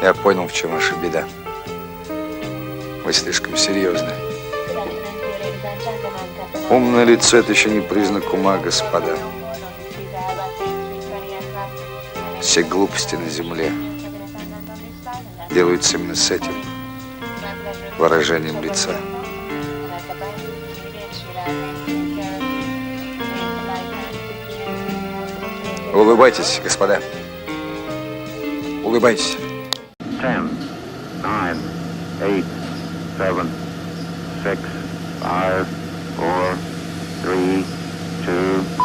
Я понял, в чем ваша беда. Вы слишком серьезны. Умное лицо – это еще не признак ума, господа. Все глупости на земле делаются именно с этим выражением лица. Улыбайтесь, господа. Улыбайтесь. 10, 9, 8, 7, 6, 5, 4, 3, 2.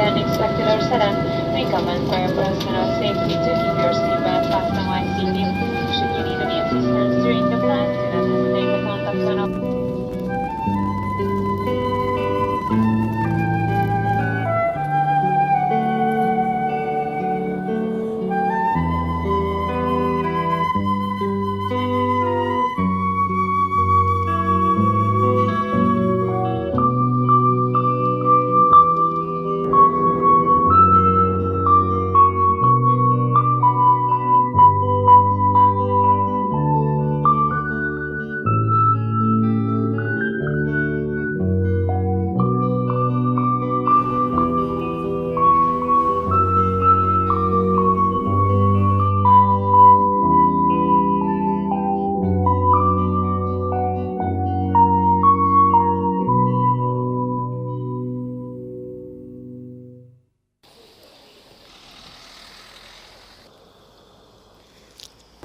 Unexpected or sudden, make a manpower personal safety to keep your seatbelt fastened while seated.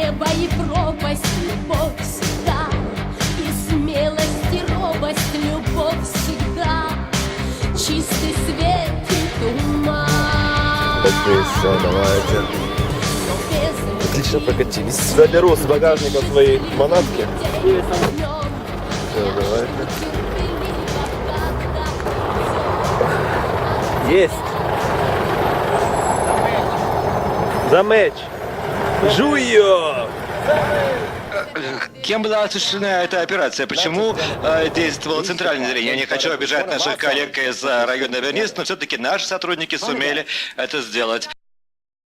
небо, и пропасть, любовь всегда, и смелость, и робость, любовь всегда, чистый свет и туман. Давайте. Отлично прокатились. Заберу с багажника свои манатки. Все, давайте. Есть. За меч. Жуё! Кем была осуществлена эта операция? Почему э, действовало центральное зрение? Я не хочу обижать наших коллег из э, района Верниц, но все-таки наши сотрудники сумели это сделать.